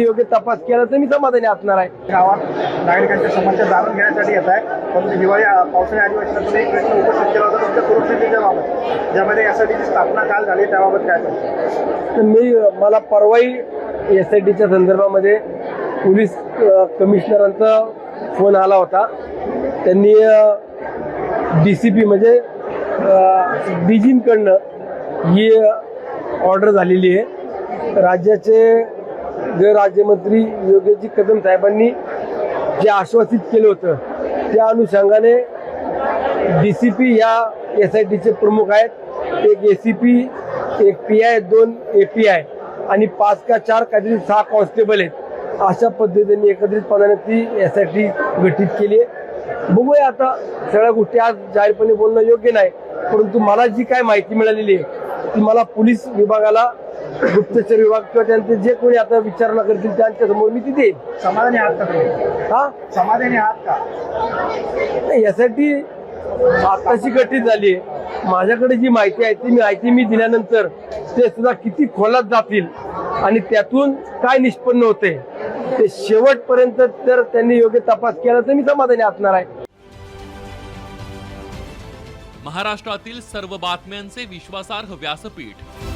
योग्य तपास केला तर मी समाधानी असणार आहे. गावात नागरिकांच्या समस्या जाणून घेण्यासाठी येत आहे. परंतु हिवाळी पावसाळी अधिवेशनात एक प्रश्न उपस्थित केला होता तुमच्या सुरक्षितेच्या बाबत. ज्यामध्ये यासाठीची स्थापना काल झाली त्याबाबत काय तर मी मला परवाही एस आय टीच्या संदर्भामध्ये पोलीस कमिशनरांचा फोन आला होता. त्यांनी डी सी पी म्हणजे डीजींकडनं ही ऑर्डर झालेली आहे. राज्याचे गृहराज्यमंत्री योगेशजी कदम साहेबांनी जे आश्वासित केलं होतं त्या अनुषंगाने डी सी पी या एस आय टीचे प्रमुख आहेत. एक ए सी पी एक पी आय दोन ए पी आय आणि पाच का चार काहीतरी सहा कॉन्स्टेबल आहेत. अशा पद्धतीने एकत्रितपणाने ती एस आय टी गठीत केली आहे. बघूया आता सगळ्या गोष्टी आज जाहीरपणे बोलणं योग्य नाही परंतु मला जी काय माहिती मिळालेली आहे ती मला पोलीस विभागाला गुप्तचर विभाग किंवा त्यांचे जे कोणी आता विचारणा करतील त्यांच्यासमोर मी ती देईल समाधानी आहात का हा? समाधानी आहात का? यासाठी आताशी गठीत झाली आहे. माझ्याकडे जी माहिती आहे ती माहिती मी दिल्यानंतर ते सुद्धा किती खोलात जातील आणि त्यातून काय निष्पन्न होते ते शेवटपर्यंत जर त्यांनी योग्य तपास केला तर मी समाधानी असणार आहे. महाराष्ट्रातील सर्व बातम्यांचे विश्वासार्ह व्यासपीठ